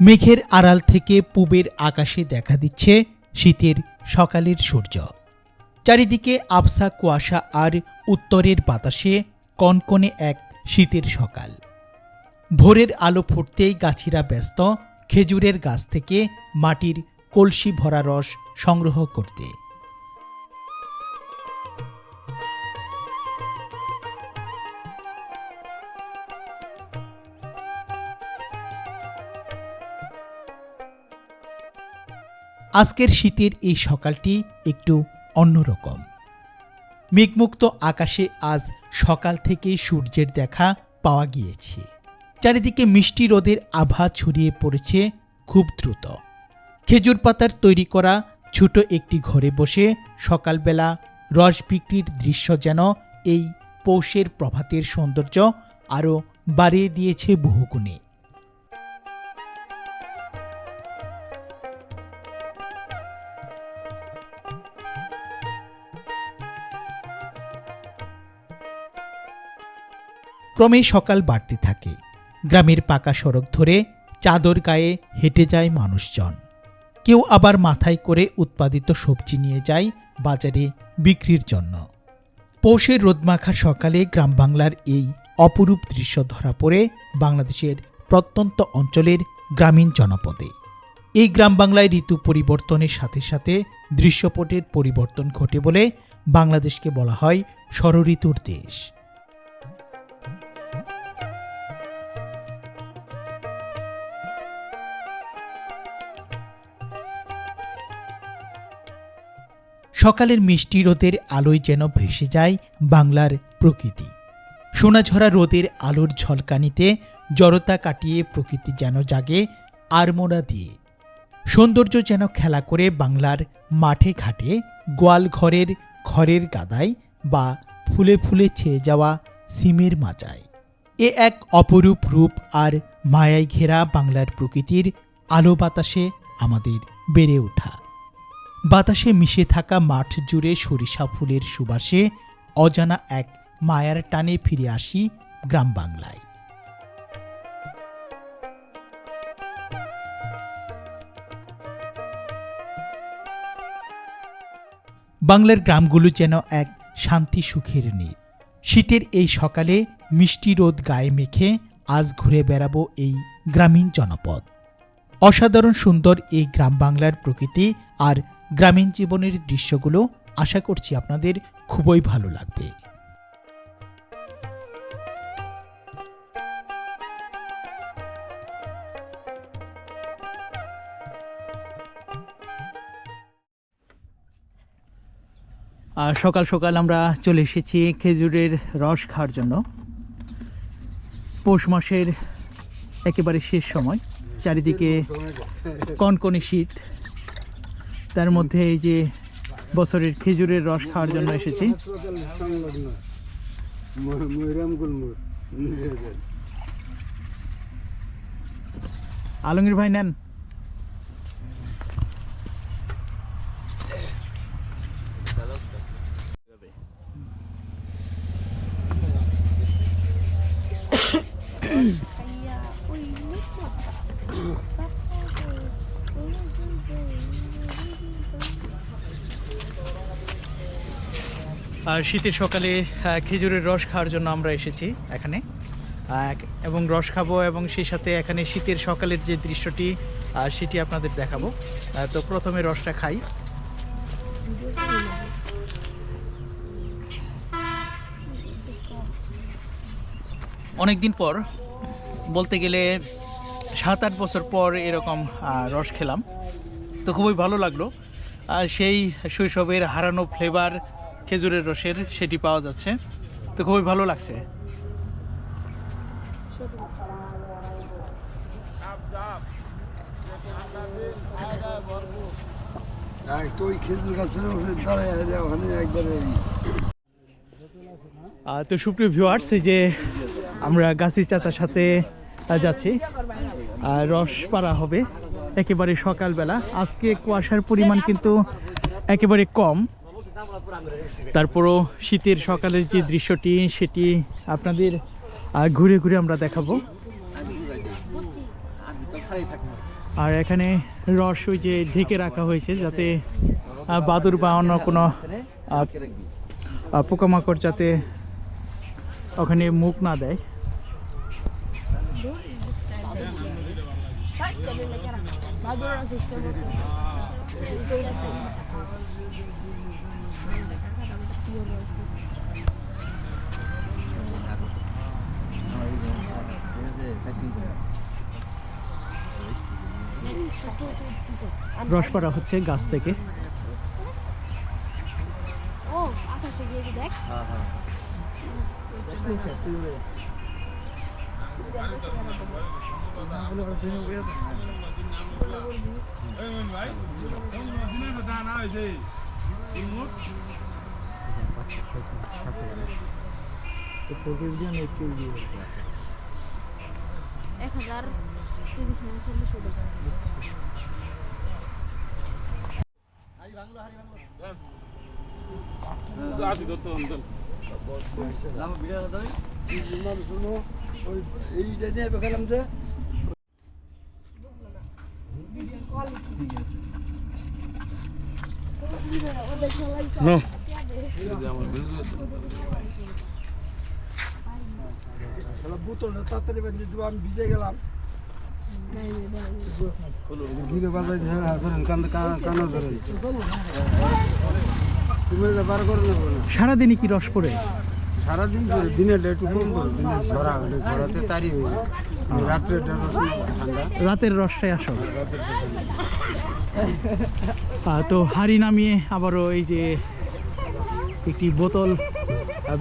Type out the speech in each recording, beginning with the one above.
মেঘের আড়াল থেকে পূবের আকাশে দেখা দিচ্ছে শীতের সকালের সূর্য। চারিদিকে আবসা কুয়াশা আর উত্তরের বাতাসে কনকনে এক শীতের সকাল। ভোরের আলো ফুটতেই গাছিরা ব্যস্ত, খেজুরের গাছ থেকে মাটির কলসি ভরা রস সংগ্রহ করতে। আজকের শীতের এই সকালটি একটু অন্যরকম। মেঘমুক্ত আকাশে আজ সকাল থেকে সূর্যের দেখা পাওয়া গিয়েছে। চারিদিকে মিষ্টি রোদের আভা ছড়িয়ে পড়েছে খুব দ্রুত। খেজুর পাতার তৈরি করা ছোট একটি ঘরে বসে সকালবেলা রস বিক্রির দৃশ্য যেন এই পৌষের প্রভাতের সৌন্দর্য আরও বাড়িয়ে দিয়েছে বহুগুণে। ক্রমে সকাল বাড়তে থাকে। গ্রামের পাকা সড়ক ধরে চাদর গায়ে হেঁটে যায় মানুষজন। কেউ আবার মাথায় করে উৎপাদিত সবজি নিয়ে যায় বাজারে বিক্রির জন্য। পৌষের রোদমাখা সকালে গ্রাম বাংলার এই অপরূপ দৃশ্য ধরা পড়ে বাংলাদেশের প্রত্যন্ত অঞ্চলের গ্রামীণ জনপদে। এই গ্রাম বাংলায় ঋতু পরিবর্তনের সাথে সাথে দৃশ্যপটের পরিবর্তন ঘটে বলে বাংলাদেশকে বলা হয় ষড়ঋতুর দেশ। সকালের মিষ্টি রোদের আলোয় যেন ভেসে যায় বাংলার প্রকৃতি। সোনাঝরা রোদের আলোর ঝলকানিতে জড়তা কাটিয়ে প্রকৃতি যেন জাগে আড়মোড়া দিয়ে। সৌন্দর্য যেন খেলা করে বাংলার মাঠে ঘাটে গোয়াল ঘরের ঘরের গাদায় বা ফুলে ফুলে ছেয়ে যাওয়া সিমের মাচায়। এ এক অপরূপ রূপ আর মায়ায় ঘেরা বাংলার প্রকৃতির আলো বাতাসে আমাদের বেড়ে ওঠা। বাতাসে মিশে থাকা মাঠ জুড়ে সরিষা ফুলের সুবাসে অজানা এক মায়ার টানে ফিরে আসি গ্রাম বাংলায়। বাংলার গ্রামগুলো যেন এক শান্তি সুখের নীড় শীতের এই সকালে মিষ্টি রোদ গায়ে মেখে আজ ঘুরে বেড়াবো এই গ্রামীণ জনপদ। অসাধারণ সুন্দর এই গ্রাম বাংলার প্রকৃতি আর গ্রামীণ জীবনের দৃশ্যগুলো আশা করছি আপনাদের খুবই ভালো লাগবে। সকাল সকাল আমরা চলে এসেছি খেজুরের রস খাওয়ার জন্য। পৌষ মাসের একেবারে শেষ সময়, চারিদিকে কনকনে শীত। তার মধ্যে এই যে বছরের খেজুরের রস খাওয়ার জন্য এসেছি। আলমগীর ভাই নেন। আর শীতের সকালে খেজুরের রস খাওয়ার জন্য আমরা এসেছি এখানে। এবং রস খাব এবং সেই সাথে এখানে শীতের সকালের যে দৃশ্যটি সেটি আপনাদের দেখাবো। তো প্রথমে রসটা খাই। অনেকদিন পর, বলতে গেলে সাত আট বছর পর এরকম রস খেলাম। তো খুবই ভালো লাগল। সেই শৈশবের হারানো ফ্লেভার খেজুরের রসের সেটি পাওয়া যাচ্ছে। তো খুবই ভালো লাগছে। তো সুপ্রিয় ভিউয়ার্স এই যে আমরা গাছি চাচার সাথে যাচ্ছি। আর রস পাড়া হবে। একেবারে সকালবেলা। আজকে কুয়াশার পরিমাণ কিন্তু একেবারে কম। তারপরও শীতের সকালের যে দৃশ্যটি, সেটি আপনাদের ঘুরে ঘুরে আমরা দেখাবো। আর এখানে রস ওই যে ঢেকে রাখা হয়েছে, যাতে বাদুর বা অন্য কোনো পোকামাকড় যাতে ওখানে মুখ না দেয়। রস পড়া হচ্ছে গাছ থেকে। ও আকাশে গিয়ে দেখ। Bak şakasın şakaya. E sorgulayabiliyor mu etkileyebiliyor mu? Ne kadar dönüşmeyi sormuş olacağım. Hadi bangla hadi bangla. Zaten dotto ondan. Lama bir daha da. Biz bundan şunu iyi de ne bakalım da. Video call. বোতলটা তাড়াতাড়ি দেবো আমি ভিজে গেলাম বাজাই ধরেন হাত ধরেন কান কান কানও ধরেন তুমি বার করে নেব না সারাদিনই কি রস পড়ে? সারাদিন ধরে দিনের একটু কম করে দিনের ঝরা হলে ঝরাতে তারি হয়ে যায়। রাত্রে রাতের রসটাই আসো তো হাড়ি নামিয়ে আবারও এই যে একটি বোতল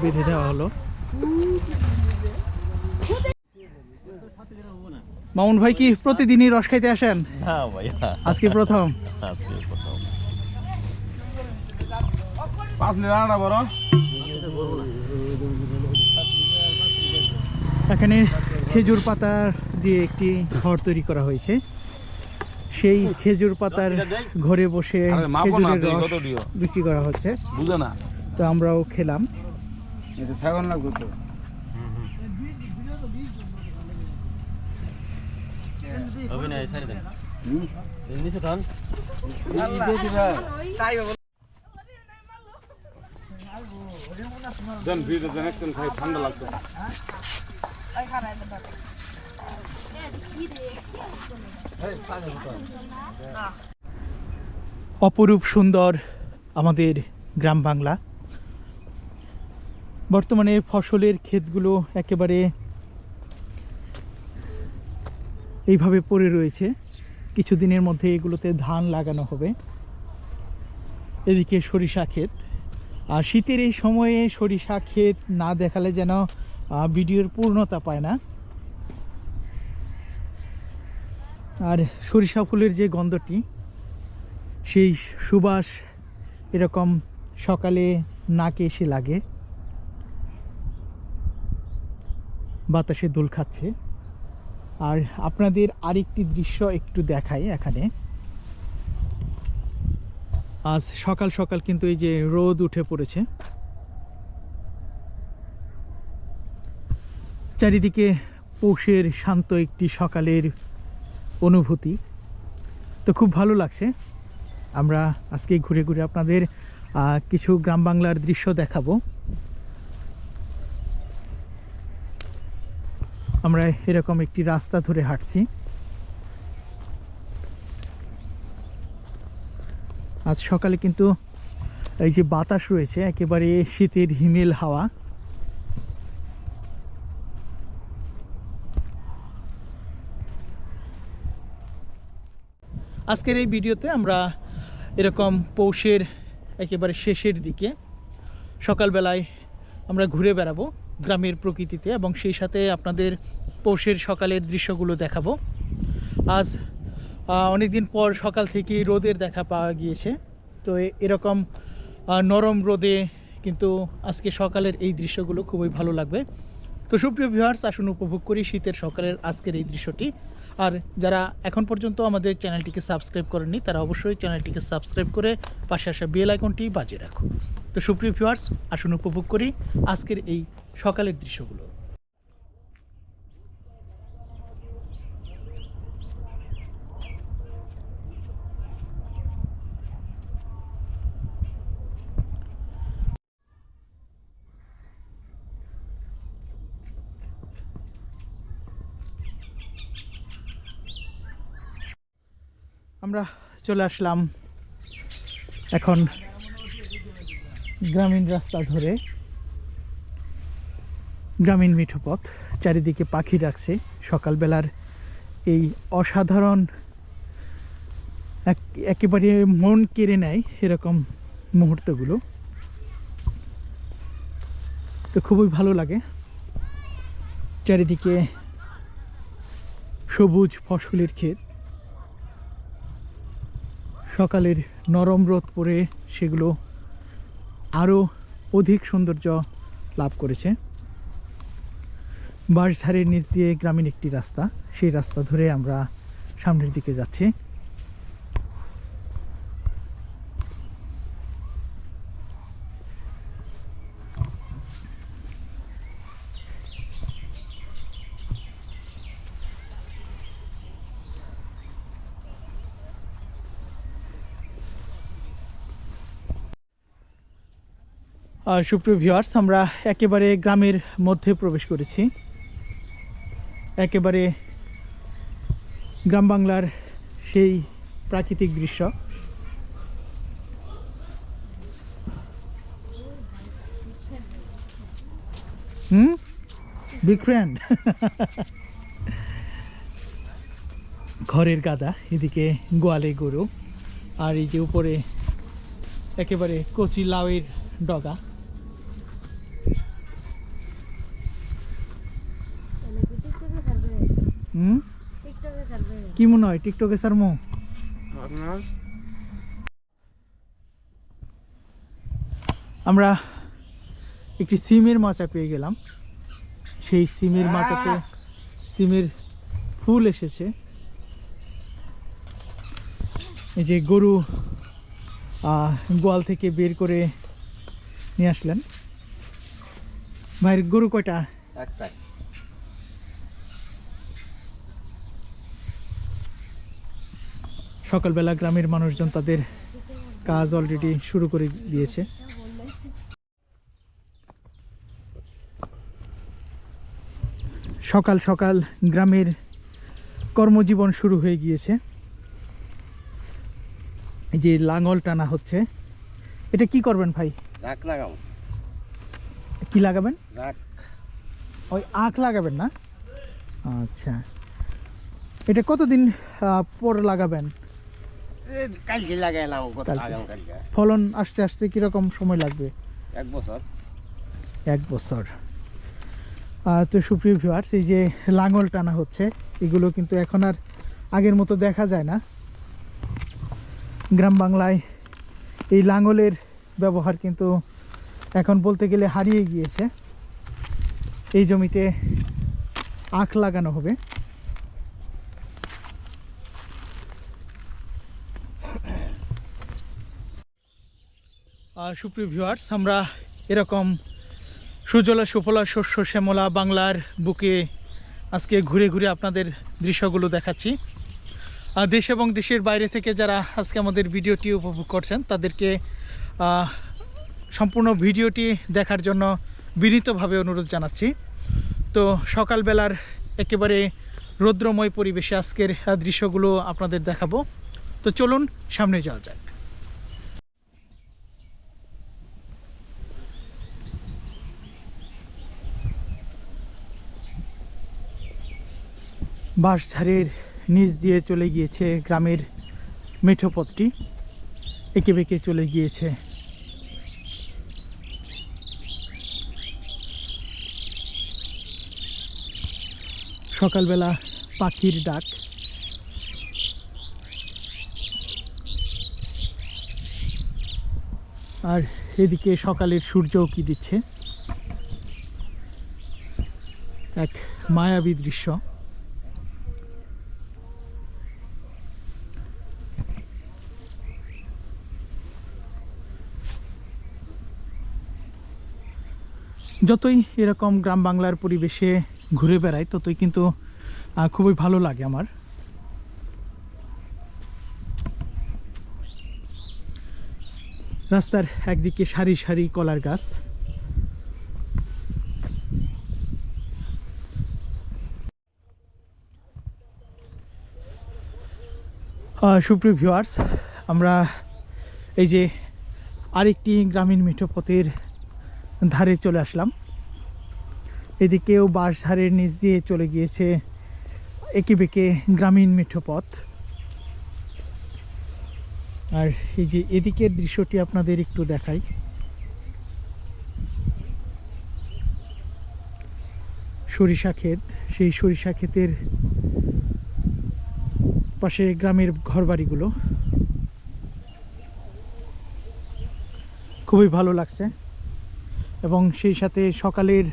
বেঁধে দেওয়া হলো। মামুন ভাই কি প্রতিদিনই রস খাইতে আসেন? ভাইয়া। আজকে প্রথম? আজকে প্রথম। এখানে খেজুর পাতা দিয়ে একটি ঘর তৈরি করা হয়েছে। সেই খেজুর পাতার ঘরে বসে খেজুরের রস বিক্রি করা হচ্ছে। বুঝে না। তো আমরাও খেলাম। ঠান্ডা লাগতো অপরূপ সুন্দর আমাদের গ্রাম বাংলা। বর্তমানে ফসলের ক্ষেতগুলো একেবারে এইভাবে পড়ে রয়েছে। কিছুদিনের মধ্যে এগুলোতে ধান লাগানো হবে। এদিকে সরিষা ক্ষেত। আর শীতের এই সময়ে সরিষা ক্ষেত না দেখালে যেন ভিডিওর পূর্ণতা পায় না। আর সরিষা ফুলের যে গন্ধটি, সেই সুবাস এরকম সকালে নাকে এসে লাগে। বাতাসে দোল খাচ্ছে। আর আপনাদের আরেকটি দৃশ্য একটু দেখাই এখানে। আজ সকাল সকাল কিন্তু এই যে রোদ উঠে পড়েছে। চারিদিকে পৌষের শান্ত একটি সকালের অনুভূতি। তো খুব ভালো লাগছে। আমরা আজকে ঘুরে ঘুরে আপনাদের কিছু গ্রাম বাংলার দৃশ্য দেখাবো। আমরা এরকম একটি রাস্তা ধরে হাঁটছি। আজ সকালে কিন্তু এই যে বাতাস রয়েছে, একেবারে শীতের হিমেল হাওয়া। আজকের এই ভিডিওতে আমরা এরকম পৌষের একেবারে শেষের দিকে সকালবেলায় আমরা ঘুরে বেড়াবো গ্রামের প্রকৃতিতে এবং সেই সাথে আপনাদের পৌষের সকালের দৃশ্যগুলো দেখাবো। আজ অনেক দিন পর সকাল থেকে রোদের দেখা পাওয়া গিয়েছে। তো এরকম নরম রোদে কিন্তু আজকে সকালের এই দৃশ্যগুলো খুবই ভালো লাগবে। তো সুপ্রিয় ভিউয়ার্স আসুন উপভোগ করি শীতের সকালের আজকের এই দৃশ্যটি। আর যারা এখন পর্যন্ত আমাদের চ্যানেলটিকে সাবস্ক্রাইব করেননি, তারা অবশ্যই চ্যানেলটিকে সাবস্ক্রাইব করে পাশে আসা বেল আইকনটি বাজিয়ে রাখুন তো সুপ্রিয় ভিউয়ার্স আসুন উপভোগ করি আজকের এই সকালের দৃশ্যগুলো। আমরা চলে আসলাম এখন গ্রামীণ রাস্তা ধরে। গ্রামীণ মিঠো পথ চারিদিকে পাখি ডাকছে। সকালবেলার এই অসাধারণ এক- একেবারে মন কেড়ে নেয় এরকম মুহূর্তগুলো। তো খুবই ভালো লাগে। চারিদিকে সবুজ ফসলের ক্ষেত। সকালের নরম রোদ পরে সেগুলো আরও অধিক সৌন্দর্য লাভ করেছে। বাঁশঝাড়ের নিচ দিয়ে গ্রামীণ একটি রাস্তা। সেই রাস্তা ধরে আমরা সামনের দিকে যাচ্ছি। সুপ্রিয় ভিউয়ার্স আমরা একেবারে গ্রামের মধ্যে প্রবেশ করেছি। একেবারে গ্রাম বাংলার সেই প্রাকৃতিক দৃশ্য। হুম? বিগ ফ্রেন্ড ঘরের গাদা, এদিকে গোয়ালে গরু, আর এই যে উপরে একেবারে কচি লাউয়ের ডগা তাহলে কি টিকটকে ছাড়বে হুম টিকটকে ছাড়বে কি মনে হয় টিকটকে স্যার মো আপনার? আমরা একটি সিমের মাচা পেয়ে গেলাম। সেই সিমের মাচাতে সিমের ফুল এসেছে। এই যে গরু গোয়াল থেকে বের করে নিয়ে আসলেন। ভাইয়ের গরু কয়টা? একটাই সকালবেলা গ্রামের মানুষজন তাদের কাজ অলরেডি শুরু করে দিয়েছে। সকাল সকাল গ্রামের কর্মজীবন শুরু হয়ে গিয়েছে। এই যে লাঙল টানা হচ্ছে এটা কি করবেন ভাই? রাখ লাগাও কি লাগাবেন? রাখ। ওই আখ লাগাবেন না? আচ্ছা। এটা কতদিন পর লাগাবেন? কালকে লাগাইলাম। ফলন আসতে আসতে কীরকম সময় লাগবে? এক বছর। এক বছর। তো সুপ্রিয় ভিউয়ার্স এই যে লাঙল টানা হচ্ছে এগুলো কিন্তু এখন আর আগের মতো দেখা যায় না। গ্রাম বাংলায় এই লাঙলের ব্যবহার কিন্তু এখন বলতে গেলে হারিয়ে গিয়েছে। এই জমিতে আখ লাগানো হবে। সুপ্রিয় ভিউয়ার্স আমরা এরকম সুজলা সুফলা শস্য শ্যামলা বাংলার বুকে আজকে ঘুরে ঘুরে আপনাদের দৃশ্যগুলো দেখাচ্ছি। দেশ এবং দেশের বাইরে থেকে যারা আজকে আমাদের ভিডিওটি উপভোগ করছেন, তাদেরকে সম্পূর্ণ ভিডিওটি দেখার জন্য বিনীতভাবে অনুরোধ জানাচ্ছি। তো সকালবেলার একেবারে রৌদ্রময় পরিবেশে আজকের দৃশ্যগুলো আপনাদের দেখাবো। তো চলুন সামনে যাওয়া যাক। বাঁশঝাড়ের নিচ দিয়ে চলে গিয়েছে গ্রামের মেঠো পথটি। এঁকে বেঁকে চলে গিয়েছে। সকালবেলা পাখির ডাক। আর এদিকে সকালের সূর্যও কি দিচ্ছে? এক মায়াবী দৃশ্য। যতই এরকম গ্রাম বাংলার পরিবেশে ঘুরে বেড়াই, ততই কিন্তু খুবই ভালো লাগে আমার। রাস্তার একদিকে সারি সারি কলার গাছ। সুপ্রিয় ভিউয়ার্স আমরা এই যে আরেকটি গ্রামীণ মিঠোপথের ধারে চলে আসলাম। এদিকেও বাঁশ ধারের নিচ দিয়ে চলে গিয়েছে একে বেঁকে গ্রামীণ মিঠো পথ আর এই যে এদিকের দৃশ্যটি আপনাদের একটু দেখাই। সরিষা ক্ষেত, সেই সরিষা ক্ষেতের পাশে গ্রামের ঘরবাড়িগুলো। খুবই ভালো লাগছে। এবং সেই সাথে সকালের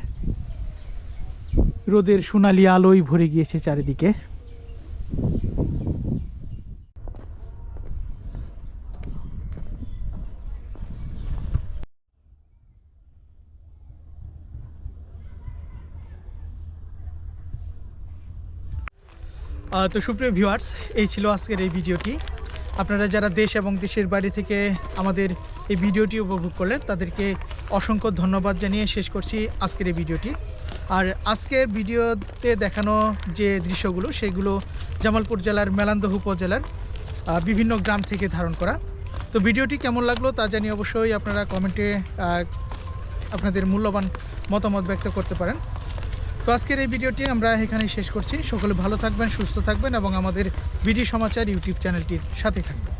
রোদের সোনালি আলোয় ভরে গিয়েছে চারিদিকে। তো সুপ্রিয় ভিউয়ার্স এই ছিল আজকের এই ভিডিওটি। আপনারা যারা দেশ এবং দেশের বাইরে থেকে আমাদের এই ভিডিওটি উপভোগ করলেন, তাদেরকে অসংখ্য ধন্যবাদ জানিয়ে শেষ করছি আজকের এই ভিডিওটি। আর আজকের ভিডিওতে দেখানো যে দৃশ্যগুলো, সেগুলো জামালপুর জেলার মেলান্দহ উপজেলার বিভিন্ন গ্রাম থেকে ধারণ করা। তো ভিডিওটি কেমন লাগল তা জানিয়ে অবশ্যই আপনারা কমেন্টে আপনাদের মূল্যবান মতামত ব্যক্ত করতে পারেন। তো আজকের এই ভিডিওটি আমরা এখানেই শেষ করছি। সকলে ভালো থাকবেন, সুস্থ থাকবেন এবং আমাদের বিডি সমাচার ইউটিউব চ্যানেলটির সাথে থাকবেন।